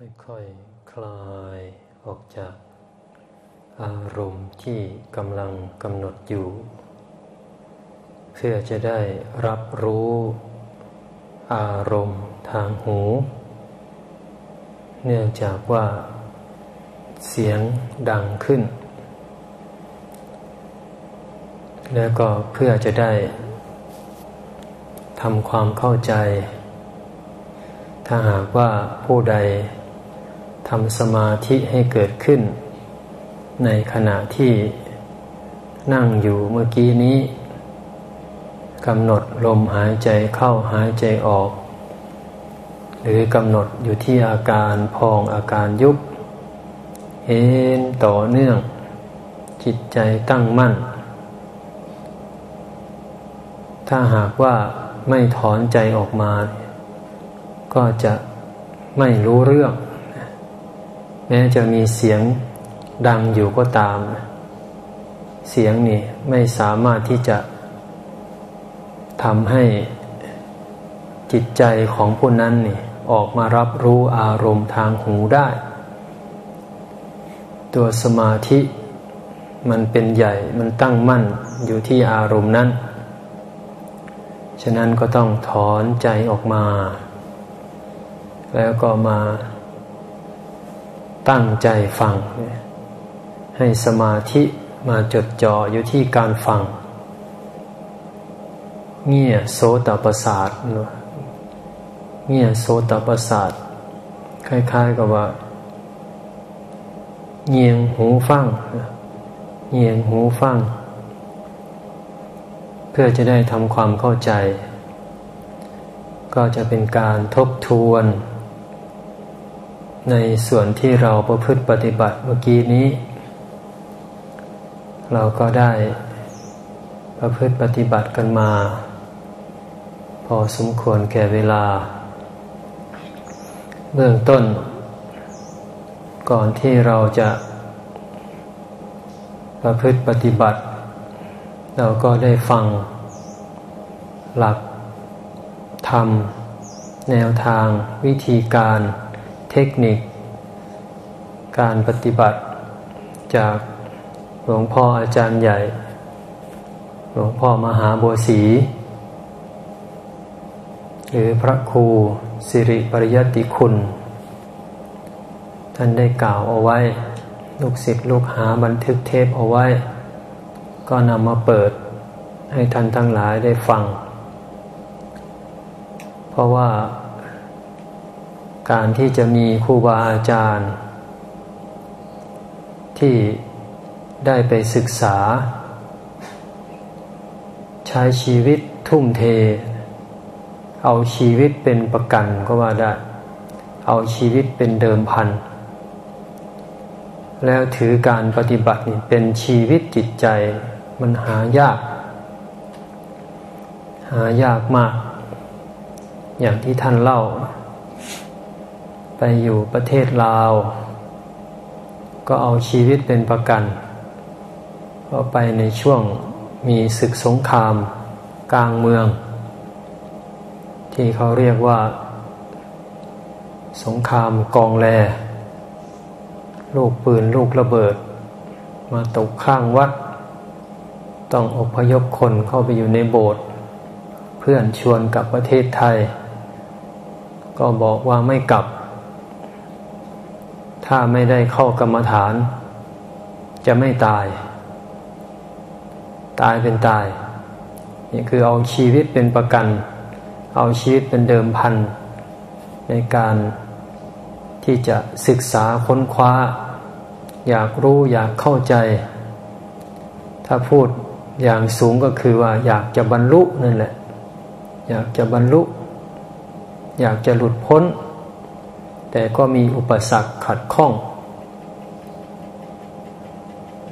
ค่อยๆคคลายออกจาก อารมณ์ที่กำลังกำหนดอยู่ เพื่อจะได้รับรู้ อารมณ์ทางหู เนื่องจากว่า เสียงดังขึ้น แล้วก็เพื่อจะได้ทำความเข้าใจ ถ้าหากว่าผู้ใดำสมาธิให้เกิดขึ้น ในขณะที่นั่งอยู่เมื่อกี้นี้กำหนดลมหายใจเข้าหายใจออก หรือกำหนดอยู่ที่อาการพองอาการยุบ เห็นต่อเนื่อง จิตใจตั้งมั่น ถ้าหากว่าไม่ถอนใจออกมา ก็จะไม่รู้เรื่อง แม้จะมีเสียงดังอยู่ก็ตาม เสียงนี่ไม่สามารถที่จะทำให้จิตใจของผู้นั้นนี่ออกมารับรู้อารมณ์ทางหูได้ ตัวสมาธิมันเป็นใหญ่มันตั้งมั่นอยู่ที่อารมณ์นั้น ฉะนั้นก็ต้องถอนใจออกมา แล้วก็มา ตั้งใจฟัง ให้สมาธิมาจดจ่ออยู่ที่การฟัง เงี่ยโสตประสาทเงี่ยโสตประสาทคล้ายๆกับว่าเงียงหูฟังเงียงหูฟัง เพื่อจะได้ทำความเข้าใจ ก็จะเป็นการทบทวน ในส่วนที่เราประพฤติปฏิบัติเมื่อกี้นี้ เราก็ได้ประพฤติปฏิบัติกันมา พอสมควรแก่เวลา เบื้องต้น ก่อนที่เราจะประพฤติปฏิบัติ เราก็ได้ฟัง หลักธรรม แนวทางวิธีการ เทคนิค การปฏิบัติ จากหลวงพ่ออาจารย์ใหญ่ หลวงพ่อมหาบัวศรีหรือพระครูสิริปริยติคุณ ท่านได้กล่าวเอาไว้ ลูกศิษย์ลูกหาบันทึกเทปเอาไว้ ก็นำมาเปิดให้ท่านทั้งหลายได้ฟัง เพราะว่า การที่จะมีครูบาอาจารย์ ที่ได้ไปศึกษา ใช้ชีวิตทุ่มเท เอาชีวิตเป็นประกันก็ว่าได้ เอาชีวิตเป็นเดิมพัน แล้วถือการปฏิบัตินี่เป็นชีวิตจิตใจมันหายาก หายากมาก อย่างที่ท่านเล่า ไปอยู่ประเทศลาว ก็เอาชีวิตเป็นประกันก็ไปในช่วงมีศึกสงคราม กลางเมือง ที่เขาเรียกว่า สงครามกองแล ลูกปืนลูกระเบิด มาตกข้างวัด ต้องอพยพคนเข้าไปอยู่ในโบสถ์เพื่อนชวนกลับประเทศไทย ก็บอกว่าไม่กลับ ถ้าไม่ได้เข้ากรรมฐาน จะไม่ตาย ตายเป็นตายนี่คือเอาชีวิตเป็นประกัน เอาชีวิตเป็นเดิมพัน ในการที่จะศึกษาค้นคว้า อยากรู้อยากเข้าใจ ถ้าพูดอย่างสูงก็คือว่า อยากจะบรรลุนั่นแหละ อยากจะบรรลุ อยากจะหลุดพ้น แต่ก็มีอุปสรรคขัดข้อง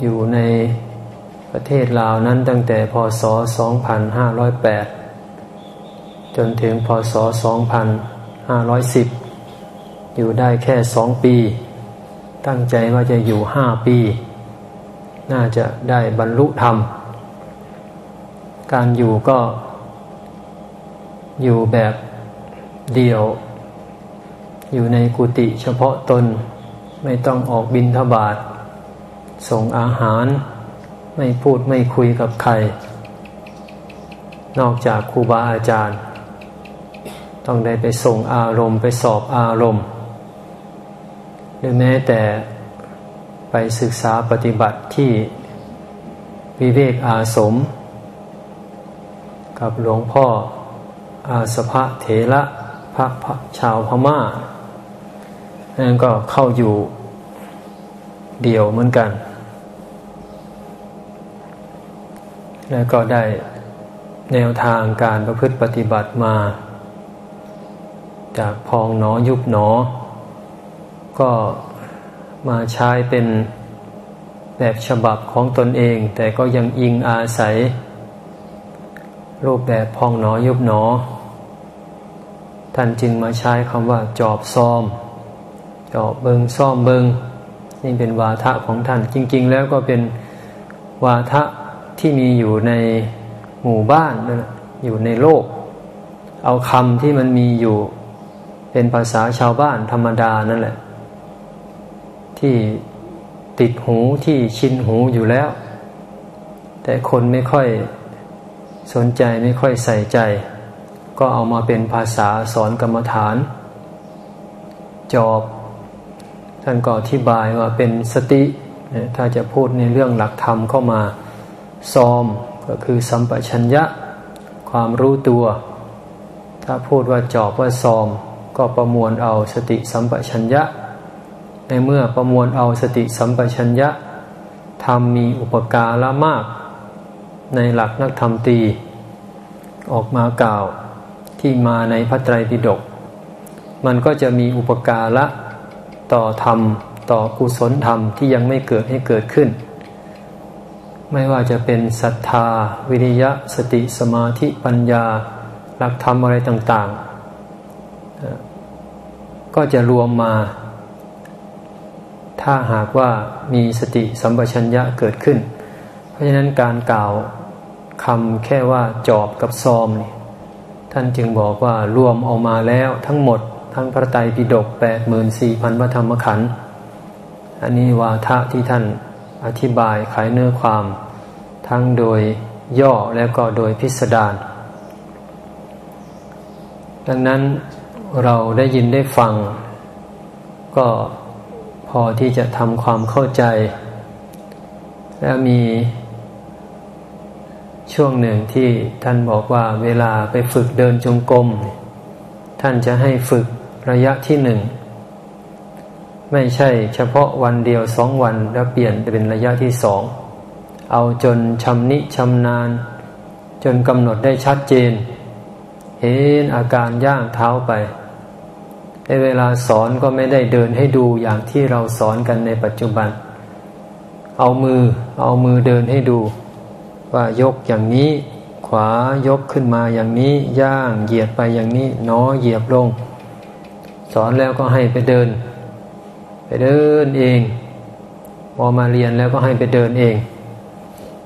อยู่ในประเทศลาวนั้นตั้งแต่พศ 2508 จนถึงพศ 2510 อยู่ได้แค่สองปี ตั้งใจว่าจะอยู่ห้าปี น่าจะได้บรรลุธรรม การอยู่ก็อยู่แบบเดียว อยู่ในกุฏิเฉพาะตนไม่ต้องออกบินทบาทส่งอาหาร ไม่พูดไม่คุยกับใคร นอกจากครูบาอาจารย์ ต้องได้ไปส่งอารมณ์ไปสอบอารมณ์ หรือแม้แต่ไปศึกษาปฏิบัติที่วิเวกอาสม กับหลวงพ่ออาสภะเถระพระพระชาวพมา่า นั่นก็เข้าอยู่เดียวเหมือนกัน แล้วก็ได้แนวทางการประพฤติปฏิบัติมา จากพองหนอยุบหนอ ก็มาใช้เป็นแบบฉบับของตนเอง แต่ก็ยังอิงอาศัย รูปแบบพองหนอยุบหนอ ท่านจึงมาใช้คำว่าจอบซ้อม จอบเบิงซ่อมเบิงนี่เป็นวาทะของท่าน จริง ๆ แล้วก็เป็นวาทะที่มีอยู่ในหมู่บ้านนั่นอยู่ในโลก เอาคำที่มันมีอยู่เป็นภาษาชาวบ้านธรรมดานั่นแหละ ที่ติดหูที่ชินหูอยู่แล้ว แต่คนไม่ค่อยสนใจไม่ค่อยใส่ใจ ก็เอามาเป็นภาษาสอนกรรมฐาน จอบ ท่านก็อธิบายว่าเป็นสติ ถ้าจะพูดในเรื่องหลักธรรมเข้ามาซอมก็คือสัมปชัญญะ ความรู้ตัว ถ้าพูดว่าจอบว่าซอม ก็ประมวลเอาสติสัมปชัญญะ ในเมื่อประมวลเอาสติสัมปชัญญะทำมีอุปการะมาก ในหลักนักธรรมตี ออกมากล่าวที่มาในพระไตรปิฎกมันก็จะมีอุปการะ ต่อธรรม ต่อกุศลธรรมที่ยังไม่เกิดให้เกิดขึ้น ไม่ว่าจะเป็นศรัทธา วิริยะ สติสมาธิปัญญา หลักธรรมอะไรต่างๆ ก็จะรวมมา ถ้าหากว่ามีสติสัมปชัญญะเกิดขึ้น เพราะฉะนั้นการกล่าวคำแค่ว่าจอบกับซอมนี่ท่านจึงบอกว่ารวมออกมาแล้วทั้งหมด ทั้งพระไตรปิฎกแปดหมื่นสี่พันพระธรรมขันธ์อันนี้วาทะที่ท่านอธิบายขายเนื้อความ ทั้งโดยย่อแล้วก็โดยพิสดารดังนั้นเราได้ยินได้ฟัง ก็พอที่จะทำความเข้าใจ แล้วมีช่วงหนึ่งที่ท่านบอกว่าเวลาไปฝึกเดินจงกรมท่านจะให้ฝึก ระยะที่หนึ่งไม่ใช่เฉพาะวันเดียวสองวันแล้วเปลี่ยนเป็นระยะที่สองเอาจนชำนิชำนาญ จนกำหนดได้ชัดเจน เห็นอาการย่างเท้าไปในเวลาสอนก็ไม่ได้เดินให้ดูอย่างที่เราสอนกันในปัจจุบัน เอามือเอามือเดินให้ดู ว่ายกอย่างนี้ ขวายกขึ้นมาอย่างนี้ ย่างเหยียดไปอย่างนี้น้อเหยียบลง สอนแล้วก็ให้ไปเดิน ไปเดินเอง พอมาเรียนแล้วก็ให้ไปเดินเอง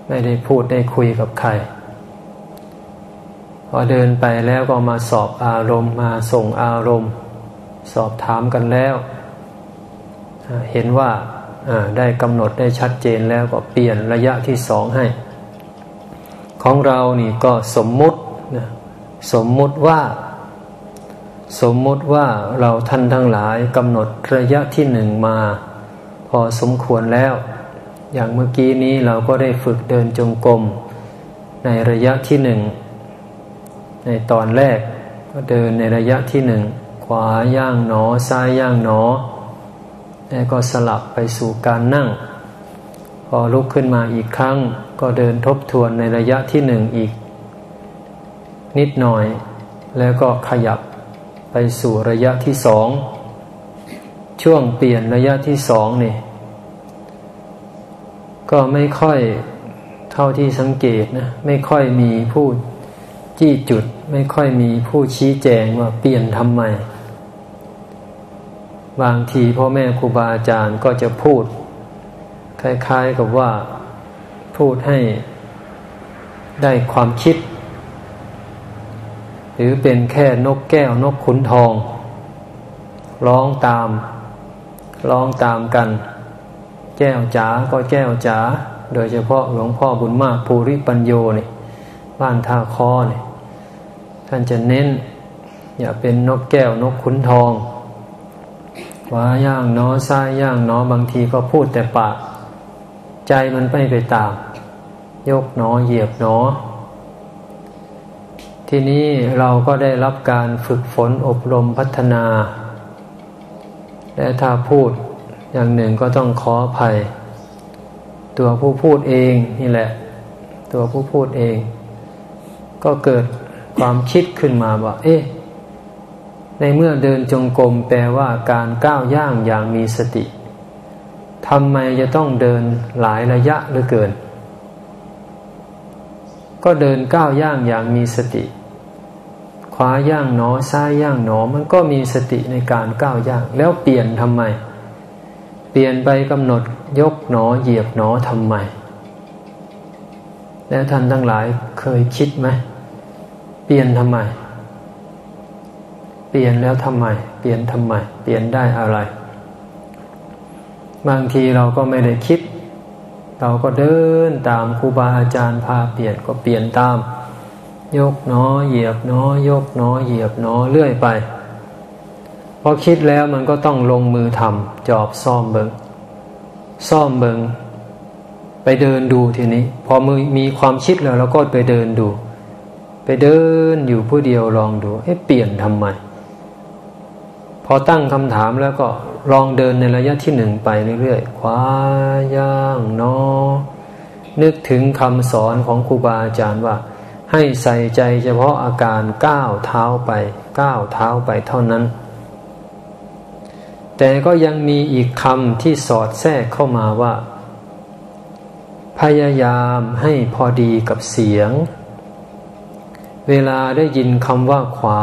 ไม่ได้พูดได้คุยกับใคร พอเดินไปแล้วก็มาสอบอารมณ์มาส่งอารมณ์ สอบถามกันแล้ว เห็นว่าได้กำหนดได้ชัดเจนแล้วก็เปลี่ยนระยะที่สองให้ ของเรานี่ก็สมมุตินะสมมุติว่า สมมติว่าเราท่านทั้งหลายกำหนดระยะที่หนึ่งมา พอสมควรแล้ว อย่างเมื่อกี้นี้เราก็ได้ฝึกเดินจงกรมในระยะที่หนึ่งในตอนแรกก็เดินในระยะที่หนึ่งขวาย่างหนอซ้ายย่างหนอแล้วก็สลับไปสู่การนั่ง พอลุกขึ้นมาอีกครั้ง ก็เดินทบทวนในระยะที่หนึ่งอีก นิดหน่อย แล้วก็ขยับ ไปสู่ระยะที่สองช่วงเปลี่ยนระยะที่สองนี่ ก็ไม่ค่อยเท่าที่สังเกตนะไม่ค่อยมีผู้จี้จุด ไม่ค่อยมีผู้ชี้แจงว่าเปลี่ยนทำไม บางทีพ่อแม่ครูบาอาจารย์ก็จะพูด คล้าย ๆกับว่าพูดให้ได้ความคิด หรือเป็นแค่นกแก้วนกขุนทอง ร้องตาม ร้องตามกัน แก้วจ๋าก็แก้วจ๋าโดยเฉพาะหลวงพ่อบุญมากภูริปัญโยนี่บ้านท่าคอนี่ท่านจะเน้น อย่าเป็นนกแก้วนกขุนทองว่าย่างน้อซ้ายย่างน้อบางทีก็พูดแต่ปาก ใจมันไม่ไปตาม ยกหนอเหยียบหนอ ทีนี้เราก็ได้รับการฝึกฝนอบรมพัฒนา และถ้าพูดอย่างหนึ่งก็ต้องขออภัย ตัวผู้พูดเองนี่แหละ ตัวผู้พูดเอง ก็เกิดความคิดขึ้นมาว่า เอ๊ะ ในเมื่อเดินจงกรมแปลว่าการก้าวย่างอย่างมีสติทำไมจะต้องเดินหลายระยะหลือเกิน ก็เดินก้าวย่างอย่างมีสติ ขวาย่างหนอซ้ายย่างหนอมันก็มีสติในการก้าวย่าง แล้วเปลี่ยนทำไม เปลี่ยนไปกำหนดยกหนอเหยียบหนอทำไม แล้วท่านทั้งหลายเคยคิดไหมเปลี่ยนทำไม เปลี่ยนแล้วทำไม เปลี่ยนทำไม เปลี่ยนได้อะไร บางทีเราก็ไม่ได้คิด เราก็เดินตามครูบาอาจารย์พาเปลี่ยนก็เปลี่ยนตาม ยกน้อเหยียบน้อยกน้อเหยียบน้อเรื่อยไปพอคิดแล้วมันก็ต้องลงมือทำจอบซ่อมเบิงซ่อมเบิงไปเดินดูทีนี้ พอมือมีความคิดแล้วเราก็ไปเดินดู ไปเดินอยู่ผู้เดียวลองดูให้เปลี่ยนทำไมพอตั้งคำถามแล้วก็ ลองเดินในระยะที่หนึ่งไปเรื่อยๆขวาย่างนอ นึกถึงคำสอนของครูบาอาจารย์ว่า ให้ใส่ใจเฉพาะอาการก้าวเท้าไปก้าวเท้าไปเท่านั้น แต่ก็ยังมีอีกคำที่สอดแทรกเข้ามาว่า พยายามให้พอดีกับเสียง เวลาได้ยินคำว่าขวา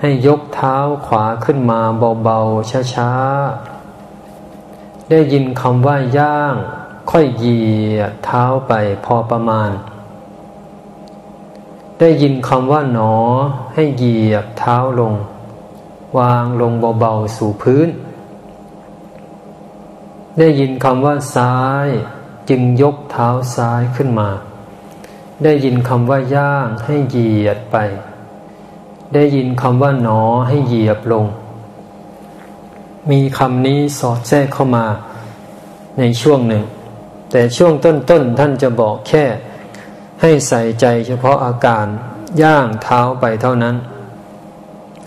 ให้ยกเท้าขวาขึ้นมาเบาๆช้าๆ ได้ยินคำว่าย่าง ค่อยเหยียดเท้าไปพอประมาณ ได้ยินคำว่าหนอ ให้เหยียบเท้าลง วางลงเบาๆสู่พื้น ได้ยินคำว่าซ้ายจึงยกเท้าซ้ายขึ้นมา ได้ยินคำว่าย่างให้เหยียดไป ได้ยินคำว่าหนอให้เหยียบลง มีคำนี้สอดแทรกเข้ามาในช่วงหนึ่ง แต่ช่วงต้นๆท่านจะบอกแค่ ให้ใส่ใจเฉพาะอาการย่างเท้าไปเท่านั้น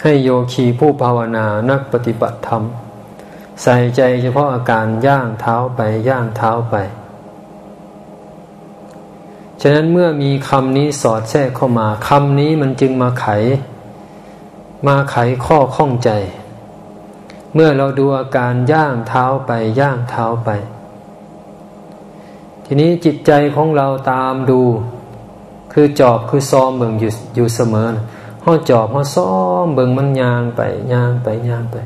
ให้โยคีผู้ภาวนานักปฏิบัติธรรม ใส่ใจเฉพาะอาการย่างเท้าไปย่างเท้าไป ฉะนั้นเมื่อมีคำนี้สอดแทรกเข้ามาคำนี้มันจึงมาไข มาไขข้อข้องใจ เมื่อเราดูอาการย่างเท้าไปย่างเท้าไป ทีนี้จิตใจของเราตามดู คือจอบคือซ้อมเบิ่งอยู่อยู่เสมอห้อจอบห้อซ้อมเบิ่งมันยางไปยางไปยางไป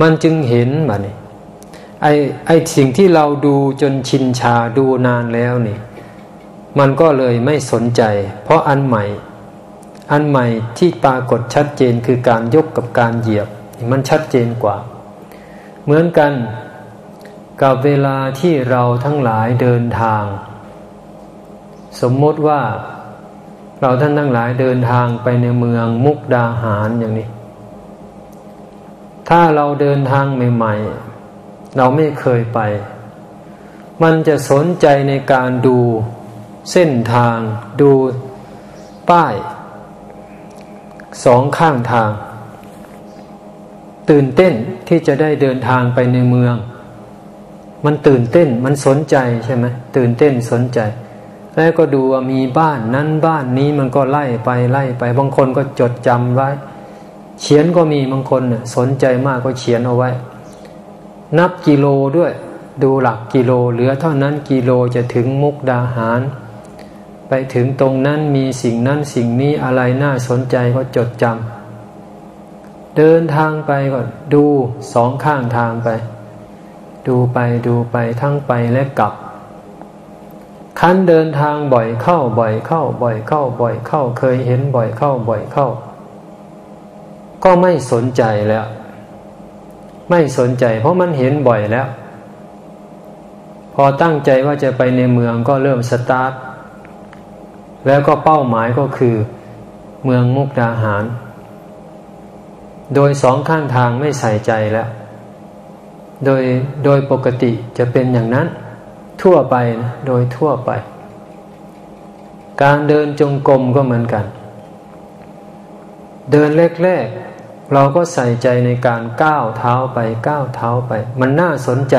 มันจึงเห็นแบบนี้ไอ้ไอ้สิ่งที่เราดูจนชินชาดูนานแล้วนี่ มันก็เลยไม่สนใจ เพราะอันใหม่ อันใหม่ที่ปรากฏชัดเจนคือการยกกับการเหยียบ มันชัดเจนกว่า เหมือนกันกับเวลาที่เราทั้งหลายเดินทาง สมมติว่าเราท่านทั้งหลายเดินทางไปในเมืองมุกดาหารอย่างนี้ ถ้าเราเดินทางใหม่ ๆ เราไม่เคยไป มันจะสนใจในการดูเส้นทางดูป้าย สองข้างทาง ตื่นเต้นที่จะได้เดินทางไปในเมือง มันตื่นเต้นมันสนใจใช่ไหมตื่นเต้นสนใจ แล้วก็ดูว่ามีบ้านนั้นบ้านนี้มันก็ไล่ไปไล่ไปบางคนก็จดจำไว้ เขียนก็มีบางคนเนี่ยสนใจมากก็เขียนเอาไว้ นับกิโลด้วย ดูหลักกิโลเหลือเท่านั้นกิโลจะถึงมุกดาหาร ไปถึงตรงนั้นมีสิ่งนั้นสิ่งนี้อะไรน่าสนใจก็จดจำเดินทางไปก็ดูสองข้างทางไป ดูไปดูไปทั้งไปและกลับคันเดินทางบ่อยเข้าบ่อยเข้า บ่อยเข้า บ่อยเข้า เคยเห็นบ่อยเข้าบ่อยเข้า ก็ก็ไม่สนใจแล้ว ไม่สนใจ เพราะมันเห็นบ่อยแล้ว พอตั้งใจว่าจะไปในเมืองก็เริ่มสตาร์ท แล้วก็เป้าหมายก็คือ เมืองมุกดาหาร โดยสองข้างทางไม่ใส่ใจแล้ว โดยโดยปกติจะเป็นอย่างนั้นทั่วไปนะโดยทั่วไป การเดินจงกรมก็เหมือนกัน เดินแรกๆเราก็ใส่ใจในการก้าวเท้าไปก้าวเท้าไป มันน่าสนใจ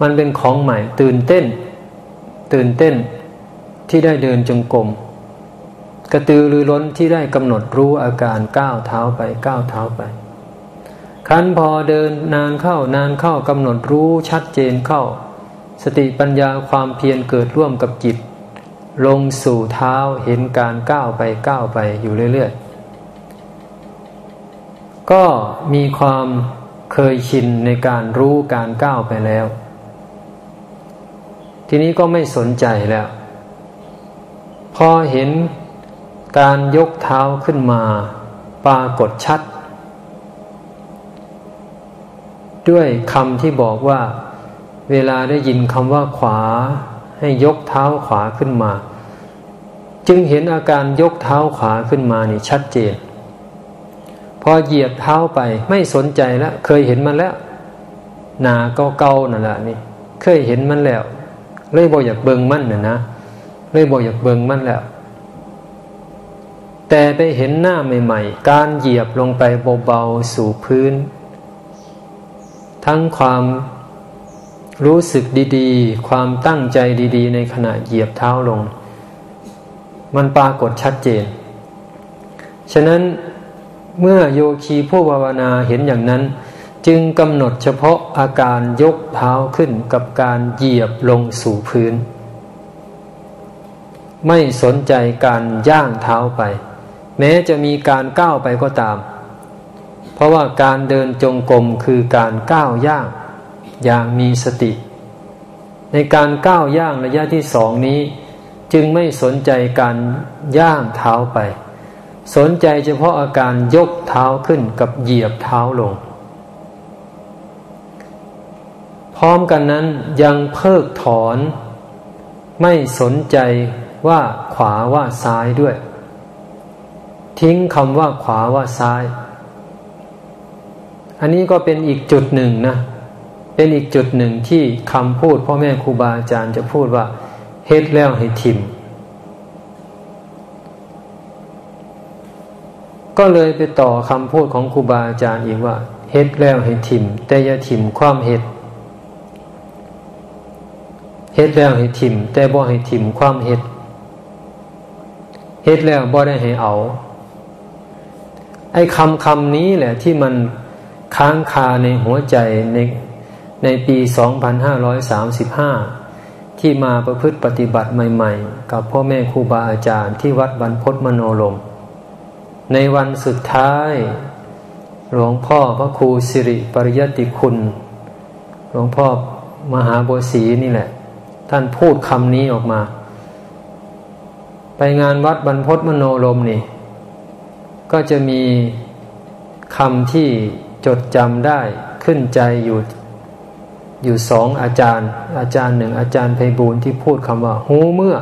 มันเป็นของใหม่ตื่นเต้น ตื่นเต้น ที่ได้เดินจงกรมกระตือรือร้นที่ได้กำหนดรู้อาการก้าวเท้าไปก้าวเท้าไปคันพอเดินนานเข้านานเข้ากำหนดรู้ชัดเจนเข้า สติปัญญาความเพียรเกิดร่วมกับจิต ลงสู่เท้าเห็นการก้าวไปก้าวไปอยู่เรื่อยๆ ก็มีความเคยชินในการรู้การก้าวไปแล้ว ทีนี้ก็ไม่สนใจแล้ว พอเห็นการยกเท้าขึ้นมา ปรากฏชัด ด้วยคำที่บอกว่า เวลาได้ยินคำว่าขวา ให้ยกเท้าขวาขึ้นมา จึงเห็นอาการยกเท้าขวาขึ้นมานี่ชัดเจน พอเหยียบเท้าไปไม่สนใจแล้วเคยเห็นมันแล้วหนาเก่าๆนั่นแหละนี่ เคยเห็นมันแล้ว เลยบอกอยากเบิงมั่นน่ะนะ เลยบอกอยากเบิงมันแล้ว แต่ไปเห็นหน้าใหม่ ๆ การเหยียบลงไปเบาๆสู่พื้น ทั้งความรู้สึกดีๆ ความตั้งใจดีๆ ในขณะเหยียบเท้าลง มันปรากฏชัดเจน ฉะนั้นเมื่อโยคีผู้ภาวนาเห็นอย่างนั้น จึงกำหนดเฉพาะอาการยกเท้าขึ้นกับการเหยียบลงสู่พื้น ไม่สนใจการย่างเท้าไป แม้จะมีการก้าวไปก็ตาม เพราะว่าการเดินจงกรมคือการก้าวย่างอย่างมีสติ ในการก้าวย่างระยะที่สองนี้ จึงไม่สนใจการย่างเท้าไป สนใจเฉพาะอาการยกเท้าขึ้นกับเหยียบเท้าลง พร้อมกันนั้นยังเพิกถอนไม่สนใจ ว่าขวาว่าซ้ายด้วย ทิ้งคำว่าขวาว่าซ้าย อันนี้ก็เป็นอีกจุดหนึ่งนะ เป็นอีกจุดหนึ่งที่คำพูดพ่อแม่ครูบาอาจารย์จะพูดว่าเฮ็ดแล้วให้ทิมก็เลยไปต่อคำพูดของครูบาอาจารย์อีกว่าเฮ็ดแล้วให้ทิมแต่อย่าทิมความเฮ็ดเฮ็ดแล้วให้ทิมแต่บ่ให้ทิมความเฮ็ด เฮ็ดแล้วบ่ได้ให้เอา ไอ้คำคำนี้แหละที่มันค้างคาในหัวใจในในปี 2535 ที่มาประพฤติปฏิบัติใหม่ ๆ กับพ่อแม่ครูบาอาจารย์ที่วัดบรรพตมโนลม ในวันสุดท้าย หลวงพ่อพระครูสิริปริยติคุณ หลวงพ่อมหาบัวศรีนี่แหละ ท่านพูดคำนี้ออกมา ไปงานวัดบรรพตมโนลมนี่ ก็จะมีคำที่จดจำได้ขึ้นใจอยู่อยู่สองอาจารย์ อาจารย์หนึ่งอาจารย์ไพบูลที่พูดคำว่า หูเมื่อ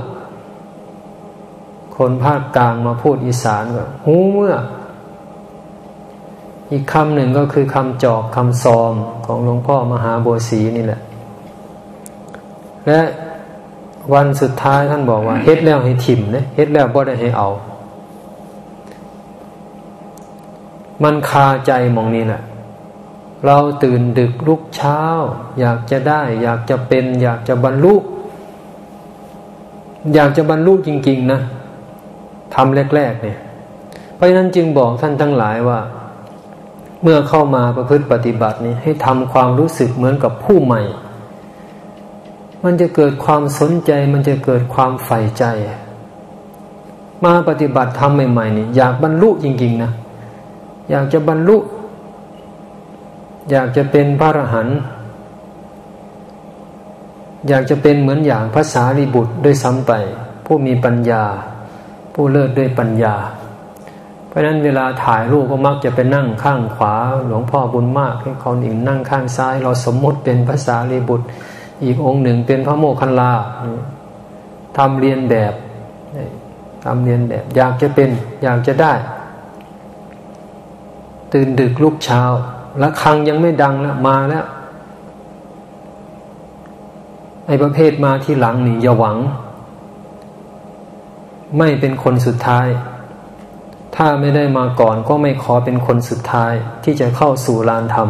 คนภาคกลางมาพูดอีสานว่าหูเมื่อ อีกคำหนึ่งก็คือคำจอกคำซอมของหลวงพ่อมหาบัวศรีนี่แหละ และ วันสุดท้ายท่านบอกว่าเฮ็ดแล้วให้ถิ่มนะเฮ็ดแล้วบ่ได้ให้เอา มันคาใจมองนี้แหละเราตื่นดึกลุกเช้า อยากจะได้ อยากจะเป็น อยากจะบรรลุอยากจะบรรลุจริง ๆ นะทำแรก ๆ เนี่ย เพราะฉะนั้นจึงบอกท่านทั้งหลายว่า เมื่อเข้ามาประพฤติปฏิบัตินี้ให้ทำความรู้สึกเหมือนกับผู้ใหม่ มันจะเกิดความสนใจ มันจะเกิดความใฝ่ใจ มาปฏิบัติทำใหม่ๆนี่อยากบรรลุจริง ๆนะอยากจะบรรลุ อยากจะเป็นพระอรหันต์อยากจะเป็นเหมือนอย่างภาษาลิบุตรด้วยซ้ำไป ผู้มีปัญญา ผู้เลิศด้วยปัญญา เพราะนั้นเวลาถ่ายรูปก็มักจะไปนั่งข้างขวา หลวงพ่อบุญมากให้เขาหนึ่งนั่งข้างซ้าย เราสมมติเป็นภาษาลีบุตร อีกองค์หนึ่งเป็นพระโมคคัลลาทำเรียนแบบทำเรียนแบบ อยากจะเป็น อยากจะได้ ตื่นดึกลุกเช้าละครังยังไม่ดังแล้วมาแล้วไอ้ประเภทมาที่หลังนี่อย่าหวัง ไม่เป็นคนสุดท้าย ถ้าไม่ได้มาก่อนก็ไม่ขอเป็นคนสุดท้ายที่จะเข้าสู่ลานธรรม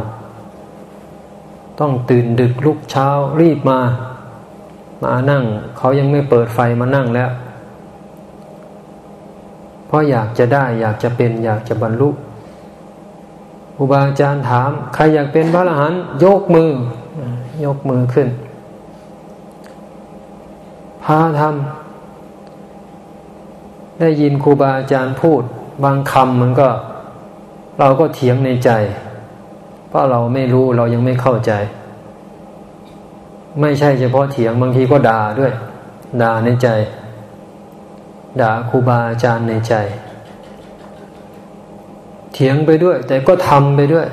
ต้องตื่นดึกลุกเช้ารีบมา มานั่ง เขายังไม่เปิดไฟมานั่งแล้ว เพราะอยากจะได้อยากจะเป็นอยากจะบรรลุครูบาอาจารย์ถาม ใครอยากเป็นพระอรหันต์ยกมือ ยกมือขึ้น พาทำได้ยินครูบาอาจารย์พูด บางคำมันก็ เราก็เถียงในใจ ราะเราไม่รู้เรายังไม่เข้าใจ ไม่ใช่เฉพาะเถียงบางทีก็ด่าด้วย ด่าในใจ ด่าครูบาอาจารย์ในใจ เถียงไปด้วย แต่ก็ทำไปด้วย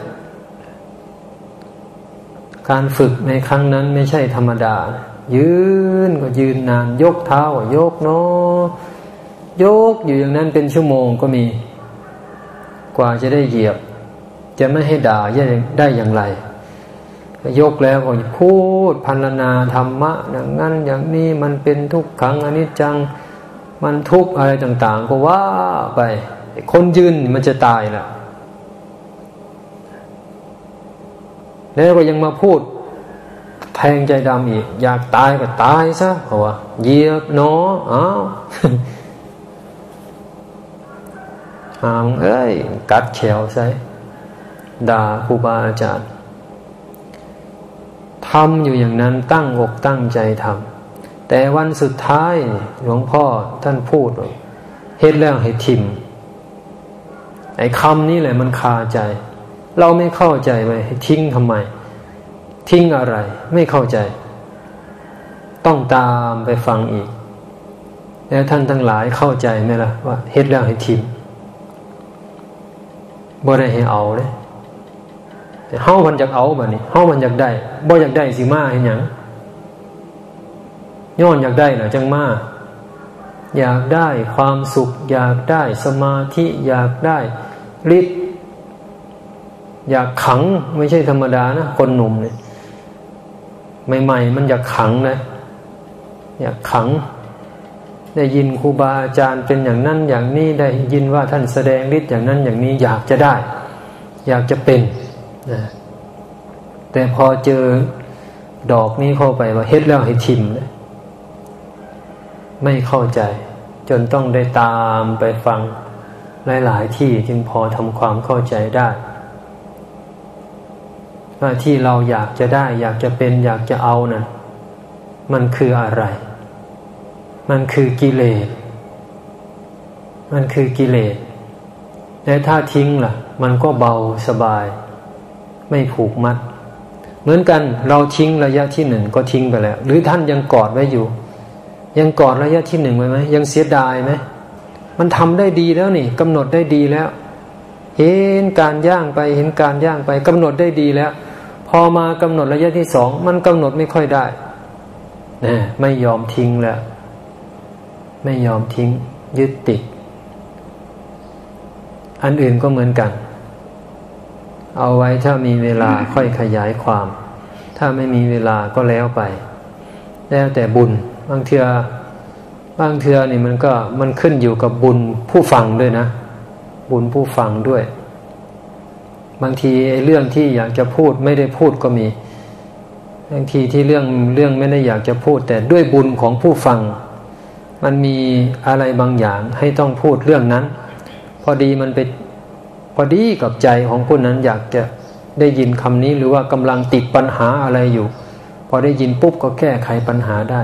การฝึกในครั้งนั้นไม่ใช่ธรรมดา ยืนก็ยืนนานยกเท้าก็ยกโนยกอยู่อย่างนั้นเป็นชั่วโมงก็มี กว่าจะได้เหยียบ จะไม่ให้ด่าได้อย่างไร ยกแล้วก็พูดพันนาธรรมะ อย่างนั้นอย่างนี้มันเป็นทุกขังอนิจจังมันทุกอะไรต่าง ๆ ก็ว่าไป คนยืนมันจะตายละแล้วก็ยังมาพูดแทงใจดำอีก อยากตายก็ตายซะเพราะว่าเยียบเนาะอ้าวหามเอ้ย กัดเขียวใส่ ด่าครูบาอาจารย์ทำอยู่อย่างนั้นตั้งอกตั้งใจทำแต่วันสุดท้ายหลวงพ่อท่านพูดเฮ็ดแล้วให้ทิมไอ้คำนี้แหละมันคาใจ เราไม่เข้าใจไปให้ทิ้งทำไม ทิ้งอะไร ไม่เข้าใจ ต้องตามไปฟังอีก แล้วท่านทั้งหลายเข้าใจไหมล่ะว่าเฮ็ดแล้วให้ทิมบ่ได้ให้เอาเลย แต่เฮามันอยากเอาแบบนี้เฮามันอยากได้บ่อยากได้สิมาเห็นหยังย้อนอยากได้เหรอจังมาอยากได้ความสุข อยากได้สมาธิอยากได้ฤทธิ์อยากขังไม่ใช่ธรรมดานะคนหนุ่มเนี่ยใหม่ๆมันอยากขังนะอยากขัง ได้ยินครูบาอาจารย์เป็นอย่างนั้นอย่างนี้ได้ยินว่าท่านแสดงฤทธิ์อย่างนั้นอย่างนี้อยากจะได้ อยากจะเป็น นะแต่พอเจอดอกนี้เข้าไปว่าเฮ็ดแล้วให้ทิมเลยไม่เข้าใจ จนต้องได้ตามไปฟังหลาย ๆ ที่จึงพอทำความเข้าใจได้ว่าที่เราอยากจะได้ อยากจะเป็นอยากจะเอานะ่ะมันคืออะไร มันคือกิเลส มันคือกิเลสและถ้าทิ้งล่ะ มันก็เบาสบาย ไม่ผูกมัด เหมือนกันเราทิ้งระยะที่หนึ่งก็ทิ้งไปแล้ว หรือท่านยังกอดไว้อยู่ ยังกอดระยะที่หนึ่งไว้ไหมยังเสียดายไหมมันทำได้ดีแล้วนี่กำหนดได้ดีแล้ว เห็นการย่างไปเห็นการย่างไปกำหนดได้ดีแล้ว พอมากำหนดระยะที่สองมันกำหนดไม่ค่อยได้นะไม่ยอมทิ้งแล้ว ไม่ยอมทิ้งยึดติด อันอื่นก็เหมือนกัน เอาไว้ถ้ามีเวลาค่อยขยายความ ถ้าไม่มีเวลาก็แล้วไป แล้วแต่บุญบางเทือบางเทือนี่มันก็มันขึ้นอยู่กับบุญผู้ฟังด้วยนะ บุญผู้ฟังด้วย บางทีไอ้เรื่องที่อยากจะพูดไม่ได้พูดก็มี บางทีที่เรื่องเรื่องไม่ได้อยากจะพูด แต่ด้วยบุญของผู้ฟัง มันมีอะไรบางอย่างให้ต้องพูดเรื่องนั้น พอดีมันไป พอดีกับใจของคนนั้นอยากจะได้ยินคำนี้หรือว่ากำลังติดปัญหาอะไรอยู่ พอได้ยินปุ๊บก็แก้ไขปัญหาได้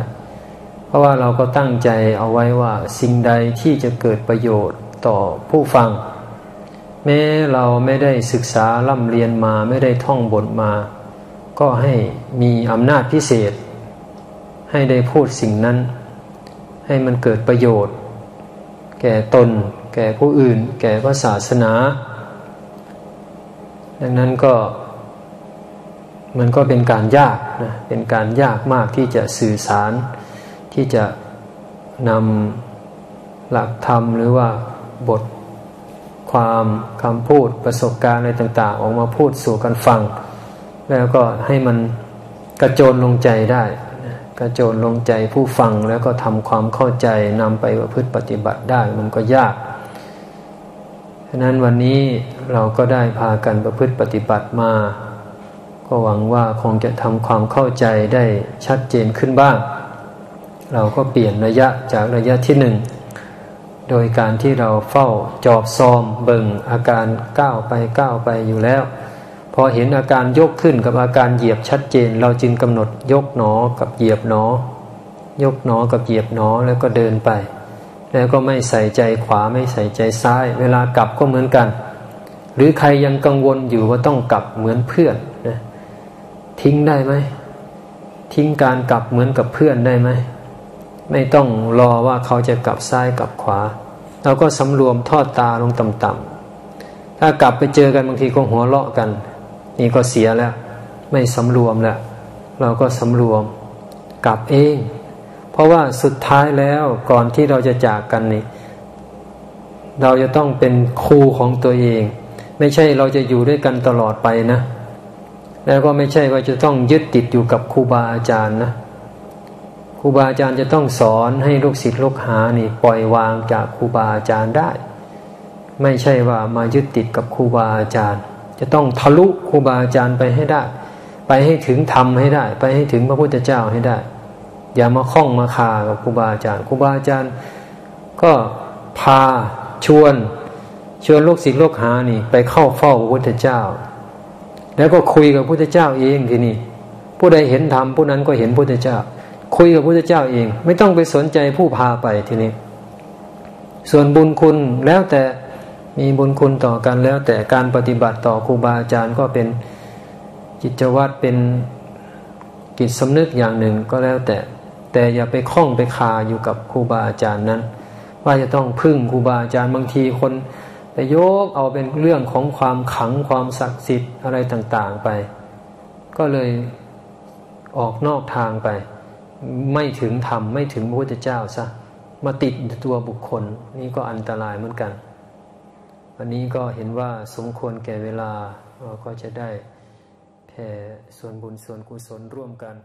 เพราะว่าเราก็ตั้งใจเอาไว้ว่าสิ่งใดที่จะเกิดประโยชน์ต่อผู้ฟัง แม้เราไม่ได้ศึกษาล่ำเรียนมาไม่ได้ท่องบทมา ก็ให้มีอำนาจพิเศษ ให้ได้พูดสิ่งนั้น ให้มันเกิดประโยชน์ แก่ตน แก่ผู้อื่น แก่พระศาสนา ดังนั้นก็มันก็เป็นการยากนะเป็นการยากมากที่จะสื่อสาร ที่จะนำหลักธรรมหรือว่าบทความคำพูดประสบการณ์อะไรต่าง ๆ ออกมาพูดสู่กันฟัง แล้วก็ให้มันกระโจนลงใจได้ กระโจนลงใจผู้ฟังแล้วก็ทำความเข้าใจนำไปประพฤติปฏิบัติได้มันก็ยากะนั้นวันนี้เราก็ได้พากันประพฤติปฏิบัติมา ก็หวังว่าคงจะทำความเข้าใจได้ชัดเจนขึ้นบ้าง เราก็เปลี่ยนระยะจากระยะที่หนึ่งโดยการที่เราเฝ้าจอบซอมเบิ่งอาการก้าวไปก้าวไปอยู่แล้ว พอเห็นอาการยกขึ้นกับอาการเหยียบชัดเจน เราจึงกำหนดยกหนอกับเหยียบหนอ ยกหนอกับเหยียบหนอแล้วก็เดินไป แล้วก็ไม่ใส่ใจขวาไม่ใส่ใจซ้าย เวลากลับก็เหมือนกัน หรือใครยังกังวลอยู่ว่าต้องกลับเหมือนเพื่อนนะทิ้งได้ไหมทิ้งการกลับเหมือนกับเพื่อนได้ไหมไม่ต้องรอว่าเขาจะกลับซ้ายกลับขวาเราก็สำรวมทอดตาลงต่ำๆถ้ากลับไปเจอกันบางทีก็หัวเราะกัน นี่ก็เสียแล้ว ไม่สำรวมแล้ว เราก็สำรวมกลับเอง เพราะว่าสุดท้ายแล้วก่อนที่เราจะจากกันนี่เราจะต้องเป็นครูของตัวเอง ไม่ใช่เราจะอยู่ด้วยกันตลอดไปนะ แล้วก็ไม่ใช่ว่าจะต้องยึดติดอยู่กับครูบาอาจารย์นะครูบาอาจารย์จะต้องสอนให้ลูกศิษย์ลูกหานี่ปล่อยวางจากครูบาอาจารย์ได้ ไม่ใช่ว่ามายึดติดกับครูบาอาจารย์ จะต้องทะลุครูบาอาจารย์ไปให้ได้ ไปให้ถึงธรรมให้ได้ ไปให้ถึงพระพุทธเจ้าให้ได้ อย่ามาคล้องมาคากับครูบาอาจารย์ครูบาอาจารย์ ก็พาชวนชวนลูกศิษย์ลูกหานี่ ไปเข้าเฝ้าพระพุทธเจ้า แล้วก็คุยกับพระพุทธเจ้าเองทีนี้ผู้ใดเห็นธรรมผู้นั้นก็เห็นพระพุทธเจ้า คุยกับพระพุทธเจ้าเอง ไม่ต้องไปสนใจผู้พาไปทีนี้ ส่วนบุญคุณแล้วแต่มีบุญคุณต่อกันแล้ว แต่การปฏิบัติต่อครูบาอาจารย์ก็เป็นกิจวัตรเป็นกิจสำนึกอย่างหนึ่งก็แล้วแต่ แต่อย่าไปคล้องไปคาอยู่กับครูบาอาจารย์นั้น ว่าจะต้องพึ่งครูบาอาจารย์บางทีคนไปโยกเอาเป็นเรื่องของความขังความศักดิ์สิทธิ์อะไรต่างๆไป ก็เลยออกนอกทางไป ไม่ถึงธรรมไม่ถึงพระพุทธเจ้าซะมาติดตัวบุคคล นี่ก็อันตรายเหมือนกัน วันนี้ก็เห็นว่าสมควรแก่เวลาก็จะได้แผ่ส่วนบุญส่วนกุศลร่วมกัน